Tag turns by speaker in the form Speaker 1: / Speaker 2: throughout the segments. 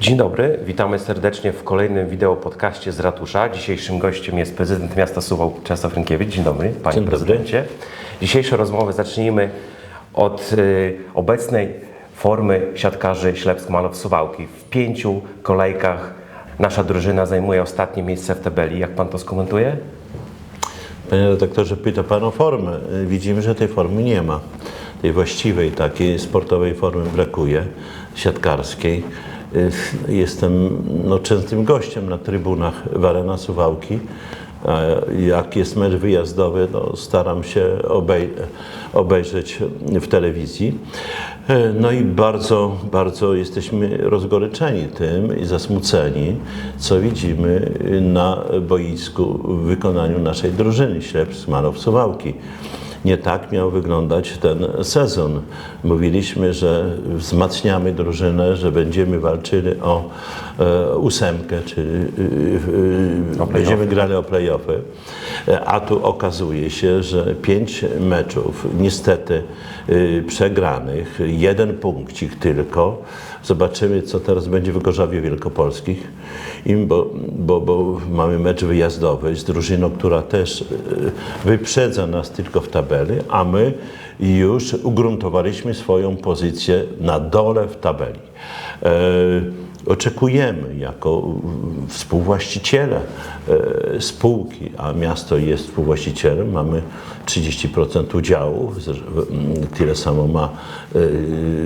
Speaker 1: Dzień dobry, witamy serdecznie w kolejnym wideo podcaście z Ratusza. Dzisiejszym gościem jest prezydent miasta Suwałk Czesław Rynkiewicz. Dzień dobry, panie
Speaker 2: Dzień dobry.
Speaker 1: prezydencie. Dzisiejsze rozmowy zacznijmy od y, obecnej formy siatkarzy Ślepsk-Malow Suwałki. W pięciu kolejkach nasza drużyna zajmuje ostatnie miejsce w tabeli. Jak pan to skomentuje?
Speaker 2: Panie redaktorze, pyta Pan o formę. Widzimy, że tej formy nie ma. Tej właściwej, takiej sportowej formy brakuje, siatkarskiej. Y, Jestem no, częstym gościem na trybunach w Arena Suwałki. A Jak jest mecz wyjazdowy, no, staram się obej obejrzeć w telewizji. Y, No i bardzo, bardzo jesteśmy rozgoryczeni tym i zasmuceni, co widzimy na boisku w wykonaniu naszej drużyny Ślepsk Malow Suwałki. Nie tak miał wyglądać ten sezon. Mówiliśmy, że wzmacniamy drużynę, że będziemy walczyli o e, ósemkę, czyli e, e, będziemy grali o playoffy. E, A tu okazuje się, że pięć meczów niestety e, przegranych, jeden punkcik tylko. Zobaczymy, co teraz będzie w Gorzowie Wielkopolskich, Im, bo, bo, bo mamy mecz wyjazdowy z drużyną, która też e, wyprzedza nas tylko w tabeli, a my już ugruntowaliśmy swoją pozycję na dole w tabeli. Oczekujemy jako współwłaściciele e, spółki, a miasto jest współwłaścicielem, mamy 30% udziałów, z- w- m, tyle samo ma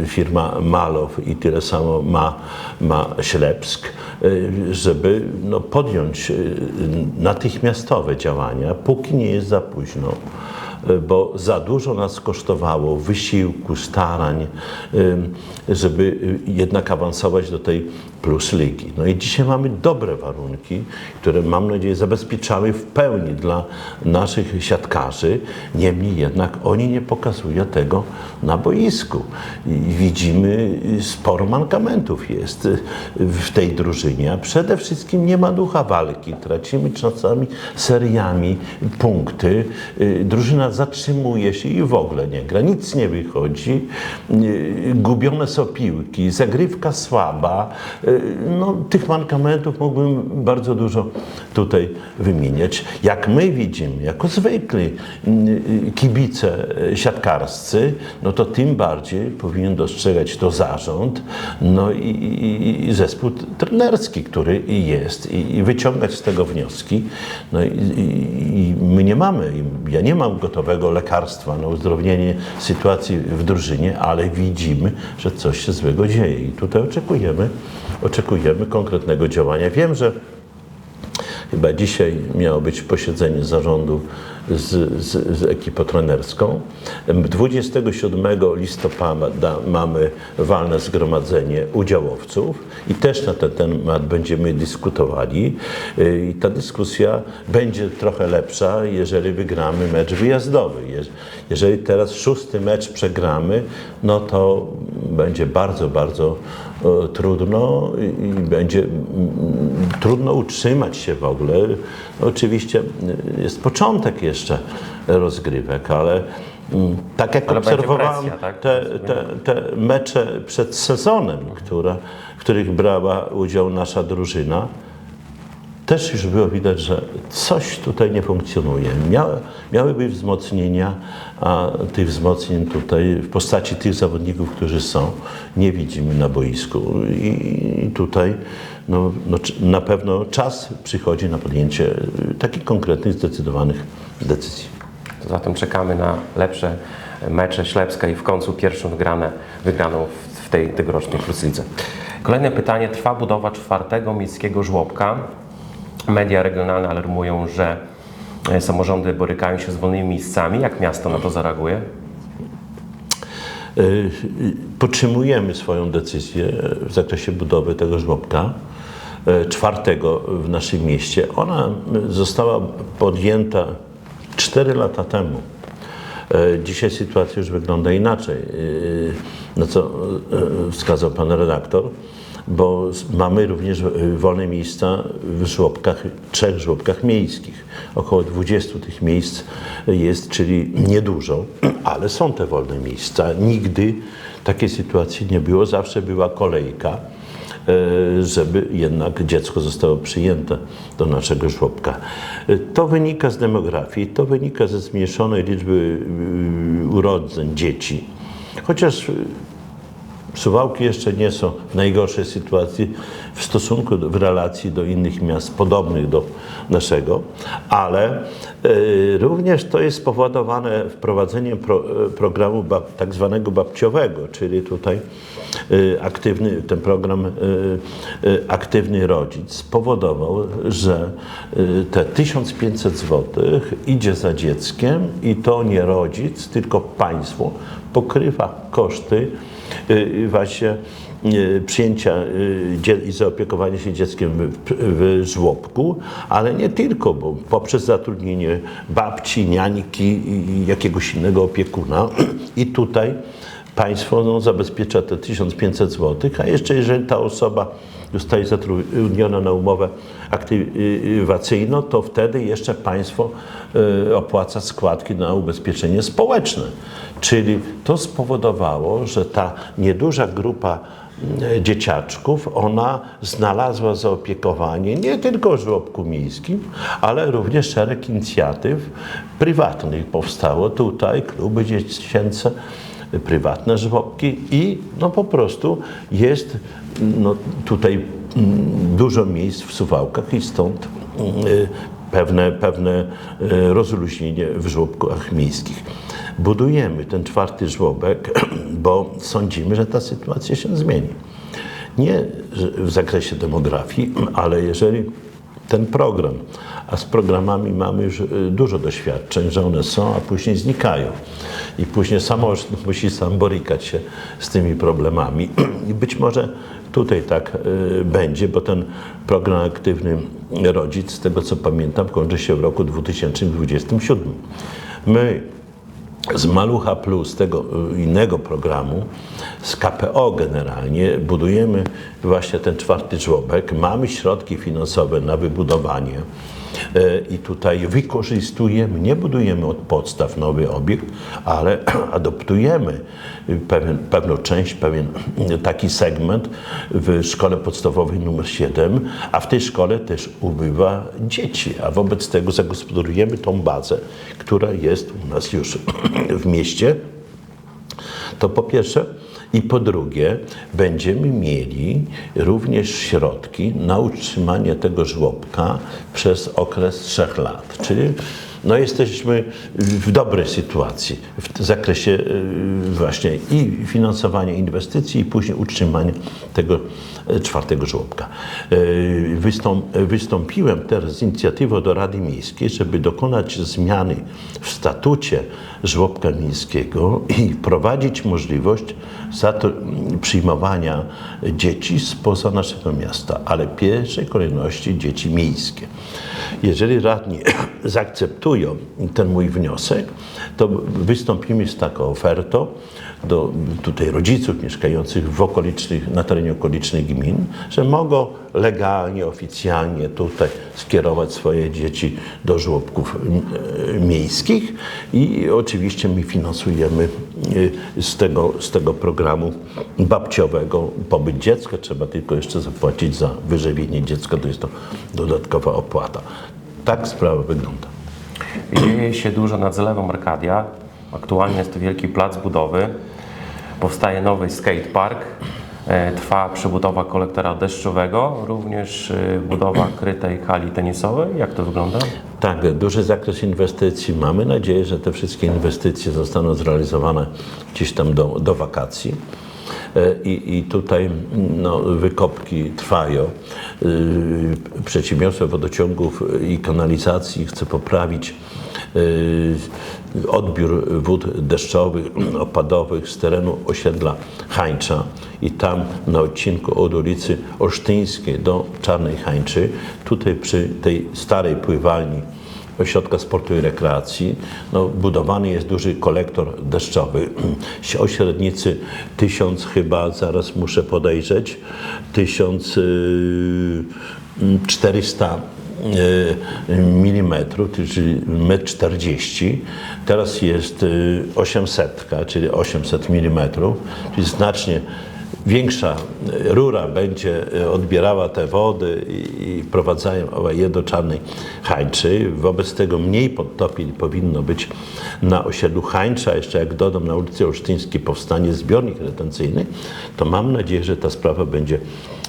Speaker 2: e, firma Malow i tyle samo ma, ma Ślepsk, e, żeby no, podjąć natychmiastowe działania, póki nie jest za późno bo za dużo nas kosztowało wysiłku, starań, żeby y, jednak awansować do tej plus ligi. No i dzisiaj mamy dobre warunki, które mam nadzieję zabezpieczamy w pełni dla naszych siatkarzy. Niemniej jednak oni nie pokazują tego na boisku. Widzimy y, sporo mankamentów jest y, w tej drużynie, a przede wszystkim nie ma ducha walki. Tracimy czasami seriami punkty. Drużyna zatrzymuje się i w ogóle nie gra, nic nie wychodzi. Y, Gubione są piłki, zagrywka słaba. Y, No, tych mankamentów mógłbym bardzo dużo tutaj wymieniać. Jak my widzimy, jako zwykli y, kibice siatkarscy, no to tym bardziej powinien dostrzegać to zarząd, no i, i, i zespół trenerski, który jest i, i wyciągać z tego wnioski. No i, i, i my nie mamy, ja nie mam gotowego lekarstwa na uzdrowienie sytuacji w drużynie, ale widzimy, że coś się złego dzieje i tutaj oczekujemy, oczekujemy konkretnego działania. Wiem, że Chyba dzisiaj miało być posiedzenie zarządu z, z, z ekipą trenerską. 27 listopada mamy walne zgromadzenie udziałowców i też na ten temat będziemy dyskutowali. Y, I ta dyskusja będzie trochę lepsza, jeżeli wygramy mecz wyjazdowy. Jeż- Jeżeli teraz szósty mecz przegramy, no to będzie bardzo, bardzo trudno i będzie trudno utrzymać się w ogóle. Oczywiście y, jest początek jeszcze rozgrywek, ale tak jak
Speaker 1: Ale
Speaker 2: obserwowałem
Speaker 1: presja, tak?
Speaker 2: te, te, te mecze przed sezonem, która, w których brała udział nasza drużyna, też już było widać, że coś tutaj nie funkcjonuje. Miały, miały być wzmocnienia, a tych wzmocnień tutaj w postaci tych zawodników, którzy są, nie widzimy na boisku. I tutaj no, no, na pewno czas przychodzi na podjęcie y, takich konkretnych, zdecydowanych decyzji.
Speaker 1: Zatem czekamy na lepsze mecze Ślepska i w końcu pierwszą wygraną w, tej tegorocznej Pluslidze. Kolejne pytanie. Trwa budowa czwartego miejskiego żłobka. Media regionalne alarmują, że e, samorządy borykają się z wolnymi miejscami. Jak miasto na to zareaguje?
Speaker 2: Y, Podtrzymujemy swoją decyzję w zakresie budowy tego żłobka y, czwartego w naszym mieście. Ona została podjęta 4 lata temu. Dzisiaj sytuacja już wygląda inaczej, na co wskazał pan redaktor, bo mamy również y, wolne miejsca w żłobkach, trzech żłobkach miejskich. Około 20 tych miejsc jest, czyli niedużo, ale są te wolne miejsca. Nigdy takiej sytuacji nie było, zawsze była kolejka. e, żeby jednak dziecko zostało przyjęte do naszego żłobka. E, To wynika z demografii, to wynika ze zmniejszonej liczby e, urodzeń dzieci. Chociaż Suwałki jeszcze nie są w najgorszej sytuacji w stosunku, do, w relacji do innych miast podobnych do naszego, ale e, również to jest spowodowane wprowadzeniem pro, e, programu bab, tak zwanego babciowego, czyli tutaj e, aktywny, ten program e, e, aktywny rodzic spowodował, że e, te 1500 zł idzie za dzieckiem i to nie rodzic, tylko państwo pokrywa koszty y, właśnie y, przyjęcia y, i zaopiekowania się dzieckiem w, w żłobku, ale nie tylko, bo poprzez zatrudnienie babci, niańki i jakiegoś innego opiekuna. I tutaj państwo no, zabezpiecza te 1500 zł, a jeszcze jeżeli ta osoba zostaje zatrudniona na umowę aktywacyjną, to wtedy jeszcze państwo y, opłaca składki na ubezpieczenie społeczne. Czyli to spowodowało, że ta nieduża grupa y, dzieciaczków, ona znalazła zaopiekowanie nie tylko w żłobku miejskim, ale również szereg inicjatyw prywatnych powstało tutaj, kluby dziecięce, prywatne żłobki i no po prostu jest no, tutaj mm, dużo miejsc w Suwałkach i stąd y, pewne, pewne y, rozluźnienie w żłobkach miejskich. Budujemy ten czwarty żłobek, bo sądzimy, że ta sytuacja się zmieni. Nie w zakresie demografii, ale jeżeli ten program, a z programami mamy już y, dużo doświadczeń, że one są, a później znikają. I później samorząd musi sam borykać się z tymi problemami. I być może tutaj tak y, będzie, bo ten program Aktywny Rodzic, z tego co pamiętam, kończy się w roku 2027. My z Malucha Plus, tego y, innego programu, z KPO generalnie, budujemy właśnie ten czwarty żłobek. Mamy środki finansowe na wybudowanie i tutaj wykorzystujemy, nie budujemy od podstaw nowy obiekt, ale adoptujemy pewien, pewną część, pewien taki segment w szkole podstawowej numer 7, a w tej szkole też ubywa dzieci, a wobec tego zagospodarujemy tą bazę, która jest u nas już w mieście. To po pierwsze. I po drugie, będziemy mieli również środki na utrzymanie tego żłobka przez okres trzech lat. Czyli no jesteśmy w dobrej sytuacji w zakresie y, właśnie i finansowania inwestycji, i później utrzymania tego e, czwartego żłobka. Y, Wystąp, wystąpiłem teraz z inicjatywą do Rady Miejskiej, żeby dokonać zmiany w statucie żłobka miejskiego i prowadzić możliwość zatru- przyjmowania dzieci spoza naszego miasta, ale w pierwszej kolejności dzieci miejskie. Jeżeli radni zaakceptują ten mój wniosek, to wystąpimy z taką ofertą do tutaj rodziców mieszkających w okolicznych, na terenie okolicznych gmin, że mogą legalnie, oficjalnie tutaj skierować swoje dzieci do żłobków e, miejskich i oczywiście my finansujemy z tego, z tego programu babciowego pobyt dziecka. Trzeba tylko jeszcze zapłacić za wyżywienie dziecka, to jest to dodatkowa opłata. Tak sprawa wygląda.
Speaker 1: Dzieje się dużo nad zalewem Arkadia. Aktualnie jest to wielki plac budowy. Powstaje nowy skatepark. E, Trwa przebudowa kolektora deszczowego, również e, budowa krytej hali tenisowej. Jak to wygląda?
Speaker 2: Tak, duży zakres inwestycji. Mamy nadzieję, że te wszystkie inwestycje zostaną zrealizowane gdzieś tam do, do wakacji. E, I, I tutaj no, wykopki trwają. Przedsiębiorstwo wodociągów i kanalizacji chce poprawić odbiór wód deszczowych, opadowych z terenu osiedla Hańcza. I tam na odcinku od ulicy Olsztyńskiej do Czarnej Hańczy, tutaj przy tej starej pływalni Ośrodka Sportu i Rekreacji no, budowany jest duży kolektor deszczowy. O średnicy 1000 chyba, zaraz muszę podejrzeć, 1400 mm, czyli 1,40 m. Teraz jest y, 800, czyli 800 mm, czyli znacznie większa rura będzie e, odbierała te wody i, wprowadzają je do Hańczy. Wobec tego mniej podtopień powinno być na osiedlu Hańcza. Jeszcze jak dodam na ulicy Olsztyńskiej powstanie zbiornik retencyjny, to mam nadzieję, że ta sprawa będzie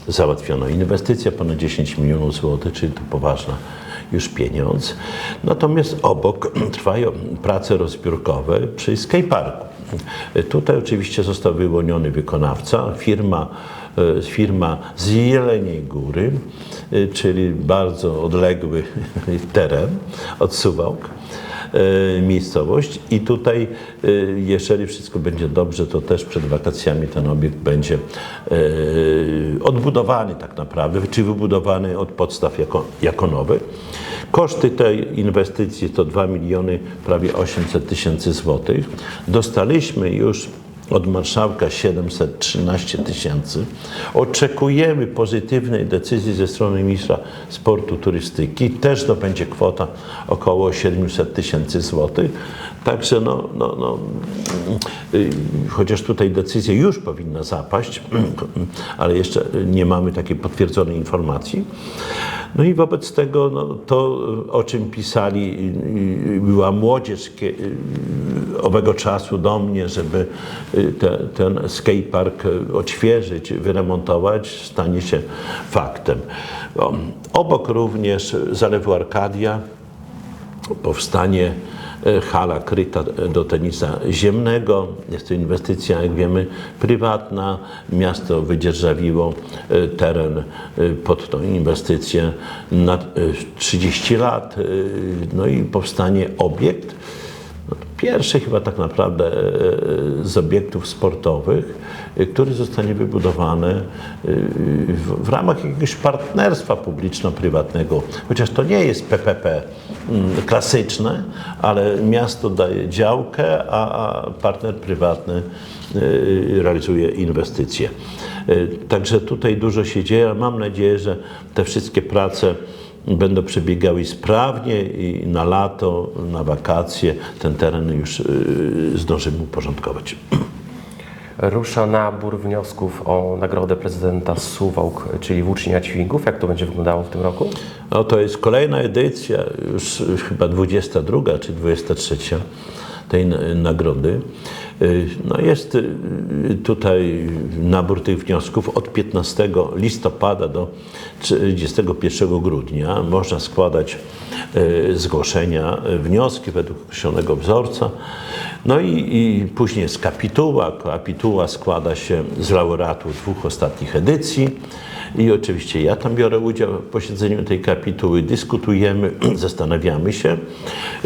Speaker 2: załatwiona. Inwestycja ponad 10 milionów złotych, czyli to poważna już pieniądz. Natomiast obok trwają prace rozbiórkowe przy skateparku. Tutaj oczywiście został wyłoniony wykonawca, firma, e, firma z Jeleniej Góry, e, czyli bardzo odległy teren od Suwałk miejscowość i tutaj, e, jeżeli wszystko będzie dobrze, to też przed wakacjami ten obiekt będzie e, odbudowany tak naprawdę, czy wybudowany od podstaw jako, jako nowy. Koszty tej inwestycji to 2 miliony prawie 800 tysięcy złotych. Dostaliśmy już od marszałka 713 tysięcy. Oczekujemy pozytywnej decyzji ze strony ministra sportu, turystyki. Też to będzie kwota około 700 tysięcy złotych. Także no, no, no, y, chociaż tutaj decyzja już powinna zapaść, ale jeszcze nie mamy takiej potwierdzonej informacji. No i wobec tego no, to, o czym pisali, y, była młodzież y, owego czasu do mnie, żeby y, te, ten skatepark y, odświeżyć, wyremontować, stanie się faktem. Obok również zalewu Arkadia powstanie e, hala kryta do tenisa ziemnego. Jest to inwestycja, jak wiemy, prywatna. Miasto wydzierżawiło teren pod tą inwestycję na e, 30 lat. No i powstanie obiekt, Pierwszy chyba tak naprawdę e, z obiektów sportowych, e, który zostanie wybudowany e, w, ramach jakiegoś partnerstwa publiczno-prywatnego. Chociaż to nie jest PPP mm, klasyczne, ale miasto daje działkę, a, partner prywatny e, realizuje inwestycje. E, Także tutaj dużo się dzieje, mam nadzieję, że te wszystkie prace będą przebiegały sprawnie i na lato, na wakacje ten teren już y, zdążymy uporządkować.
Speaker 1: Rusza nabór wniosków o nagrodę prezydenta Suwałk, czyli włócznia dźwigów. Jak to będzie wyglądało w tym roku?
Speaker 2: No to jest kolejna edycja, już chyba 22 czy 23 tej nagrody. Y, No jest y, tutaj nabór tych wniosków od 15 listopada do 31 grudnia. Można składać y, zgłoszenia, wnioski według określonego wzorca. No i, i później jest kapituła. Kapituła składa się z laureatów dwóch ostatnich edycji. I oczywiście ja tam biorę udział w posiedzeniu tej kapituły, dyskutujemy, zastanawiamy się.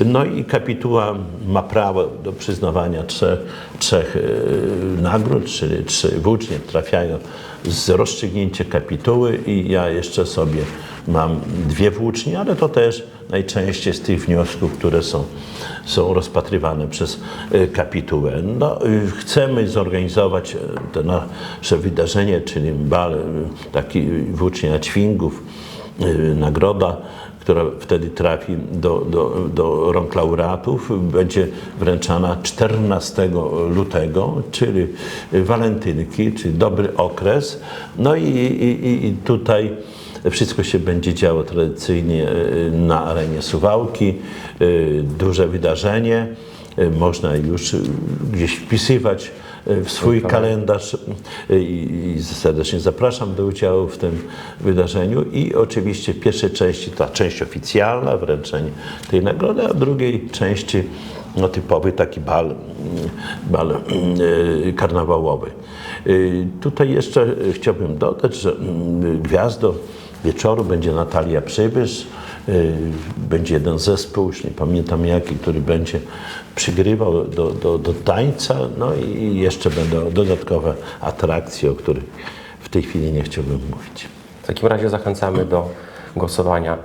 Speaker 2: No i kapituła ma prawo do przyznawania trzech, trzech e, nagród, czyli trzy włócznie trafiają z rozstrzygnięcia kapituły i ja jeszcze sobie mam dwie włócznie, ale to też najczęściej z tych wniosków, które są, są rozpatrywane przez e, kapitułę. No, y, chcemy zorganizować e, to nasze wydarzenie, czyli bal, y, taki włócznia ćwingów, y, nagroda, która wtedy trafi do, do, do rąk laureatów, będzie wręczana 14 lutego, czyli walentynki, czyli dobry okres. No i, i- i tutaj wszystko się będzie działo tradycyjnie e, na arenie Suwałki. E, Duże wydarzenie. E, Można już gdzieś wpisywać w swój kalendarz i serdecznie zapraszam do udziału w tym wydarzeniu i oczywiście w pierwszej części ta część oficjalna, wręczenie tej nagrody, a w drugiej części no, typowy taki bal, mm, bal karnawałowy. Tutaj jeszcze chciałbym dodać, że mm, gwiazdą wieczoru będzie Natalia Przybysz, y, będzie jeden zespół, już nie pamiętam jaki, który będzie przygrywał do, do, do tańca, no i jeszcze będą dodatkowe atrakcje, o których w tej chwili nie chciałbym mówić.
Speaker 1: W takim razie zachęcamy do głosowania.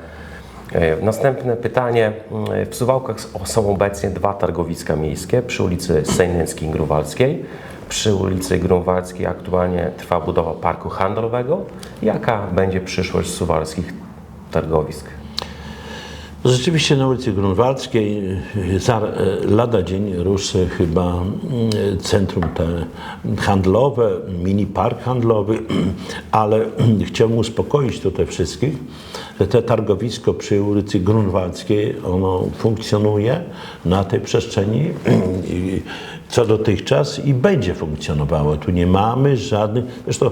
Speaker 1: E, Następne pytanie. E, W Suwałkach są obecnie dwa targowiska miejskie przy ulicy Sejneckiej i Grunwaldzkiej. Przy ulicy Grunwaldzkiej aktualnie trwa budowa parku handlowego. Jaka będzie przyszłość suwalskich targowisk?
Speaker 2: Rzeczywiście na ulicy Grunwaldzkiej y, za, y, lada dzień ruszy chyba y, centrum handlowe, mini park handlowy, ale chciałbym uspokoić tutaj wszystkich, że te targowisko przy ulicy Grunwaldzkiej, ono funkcjonuje na tej przestrzeni co dotychczas i będzie funkcjonowało. Tu nie mamy żadnych, zresztą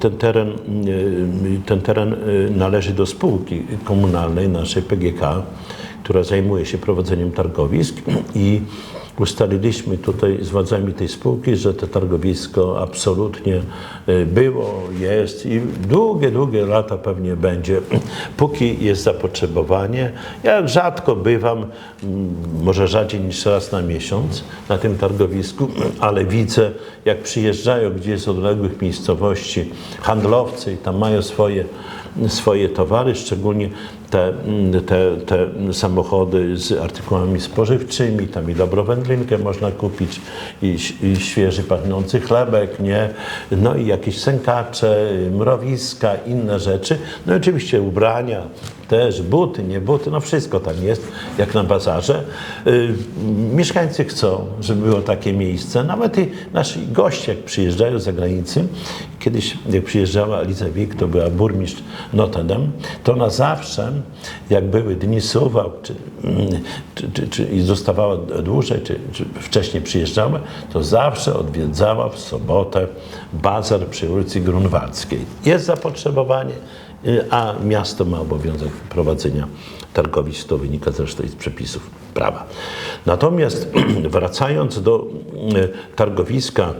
Speaker 2: ten teren, y, ten teren y, należy do spółki komunalnej naszej PGK, która zajmuje się prowadzeniem targowisk i ustaliliśmy tutaj z władzami tej spółki, że to targowisko absolutnie y, było, jest i długie, długie lata pewnie będzie, póki jest zapotrzebowanie. Ja rzadko bywam, mm, może rzadziej niż raz na miesiąc na tym targowisku, ale widzę, jak przyjeżdżają gdzieś z odległych miejscowości handlowcy i tam mają swoje swoje towary, szczególnie te, te, te samochody z artykułami spożywczymi, tam i dobrą wędlinkę można kupić, i, i świeży pachnący chlebek, nie? No i jakieś sękacze, mrowiska, inne rzeczy. No i oczywiście ubrania, też buty, nie buty, no wszystko tam jest, jak na bazarze. Y, mieszkańcy chcą, żeby było takie miejsce. Nawet i nasi goście, jak przyjeżdżają z zagranicy, kiedyś jak przyjeżdżała Aliza Wik, to była burmistrz Notre Dame, to na zawsze, jak były dni suwał, czy, mm, czy, czy, czy i zostawała dłużej, czy, czy wcześniej przyjeżdżała, to zawsze odwiedzała w sobotę bazar przy ulicy Grunwaldzkiej. Jest zapotrzebowanie, y, a miasto ma obowiązek prowadzenia targowisk, to wynika zresztą z przepisów prawa. Natomiast wracając do y, targowiska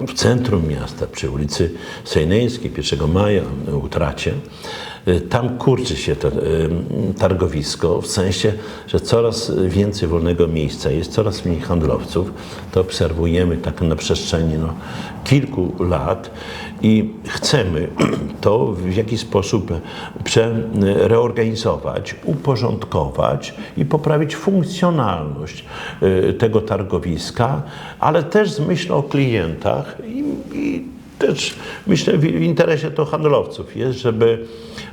Speaker 2: w centrum miasta, przy ulicy Sejneńskiej, 1 Maja, utracie, tam kurczy się to y, targowisko, w sensie, że coraz więcej wolnego miejsca jest, coraz mniej handlowców. To obserwujemy tak na przestrzeni no, kilku lat i chcemy to w jakiś sposób prze, reorganizować, uporządkować i poprawić funkcjonalność y, tego targowiska, ale też z myślą o klientach i, i też myślę w interesie to handlowców jest, żeby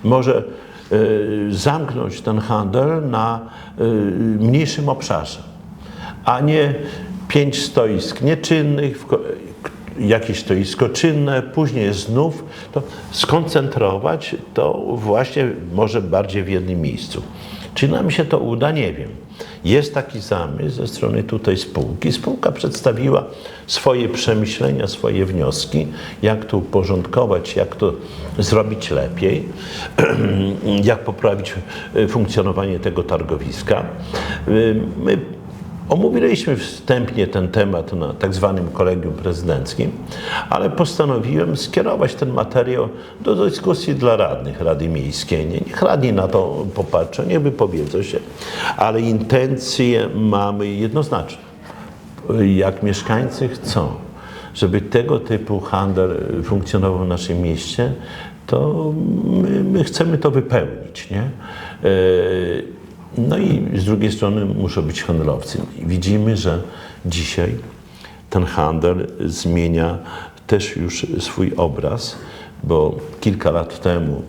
Speaker 2: może y, zamknąć ten handel na y, mniejszym obszarze, a nie pięć stoisk nieczynnych, jakieś stoisko czynne, później znów to skoncentrować to właśnie może bardziej w jednym miejscu. Czy nam się to uda? Nie wiem. Jest taki zamysł ze strony tutaj spółki. Spółka przedstawiła swoje przemyślenia, swoje wnioski, jak to uporządkować, jak to zrobić lepiej, jak poprawić e, funkcjonowanie tego targowiska. E, My Omówiliśmy wstępnie ten temat na tak zwanym kolegium prezydenckim, ale postanowiłem skierować ten materiał do dyskusji dla radnych Rady Miejskiej. Nie- Niech radni na to popatrzą, niech wypowiedzą się, ale intencje mamy jednoznaczne. Jak mieszkańcy chcą, żeby tego typu handel funkcjonował w naszym mieście, to my, my chcemy to wypełnić. Nie? No i z drugiej strony muszą być handlowcy. Widzimy, że dzisiaj ten handel zmienia też już swój obraz, bo kilka lat temu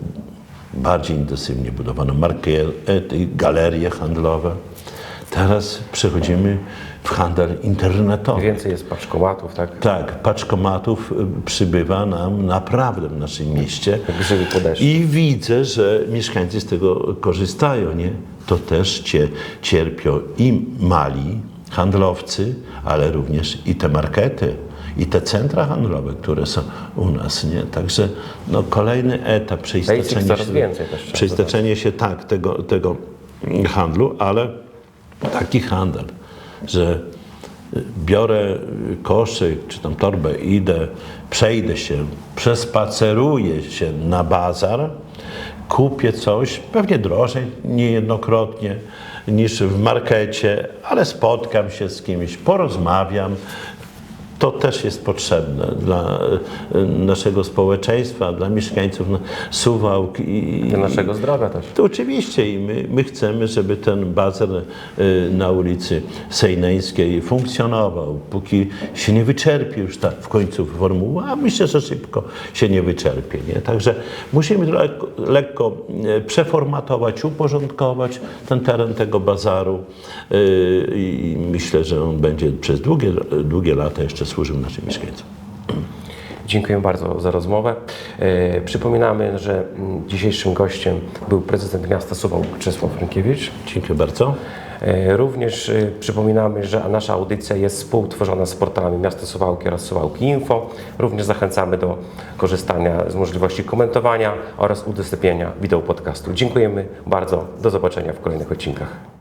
Speaker 2: bardziej intensywnie budowano markety, galerie handlowe. Teraz przechodzimy w handel internetowy.
Speaker 1: Więcej jest paczkomatów, tak?
Speaker 2: Tak, paczkomatów y, przybywa nam naprawdę w naszym mieście.
Speaker 1: Grzyby deszczu.
Speaker 2: I widzę, że mieszkańcy z tego korzystają, nie? To też cie, cierpią i mali handlowcy, ale również i te markety, i te centra handlowe, które są u nas, nie? Także no, kolejny etap przeistoczenia
Speaker 1: coraz
Speaker 2: się, przeistoczenie się tak tego, tego handlu, ale taki handel, że biorę koszyk czy tam torbę, idę, przejdę się, przespaceruję się na bazar, kupię coś, pewnie drożej niejednokrotnie niż w markecie, ale spotkam się z kimś, porozmawiam, To też jest potrzebne dla e, naszego społeczeństwa, dla mieszkańców Suwałk i,
Speaker 1: Dla naszego zdrowia też.
Speaker 2: to oczywiście i my, my chcemy, żeby ten bazer y, na ulicy Sejneńskiej funkcjonował, póki się nie wyczerpie już tak w końcu formuła, a myślę, że szybko się nie wyczerpie. Nie? Także musimy lekko, lekko y, przeformatować, uporządkować ten teren tego bazaru y, i myślę, że on będzie przez długie, długie lata jeszcze służył naszym mieszkańcom.
Speaker 1: Dziękuję bardzo za rozmowę. E, Przypominamy, że dzisiejszym gościem był prezydent miasta Suwałk Czesław Rynkiewicz.
Speaker 2: Dziękuję bardzo.
Speaker 1: E, Również e, przypominamy, że nasza audycja jest współtworzona z portalami Miasta Suwałki oraz Suwałki Info. Również zachęcamy do korzystania z możliwości komentowania oraz udostępniania wideo podcastu. Dziękujemy bardzo. Do zobaczenia w kolejnych odcinkach.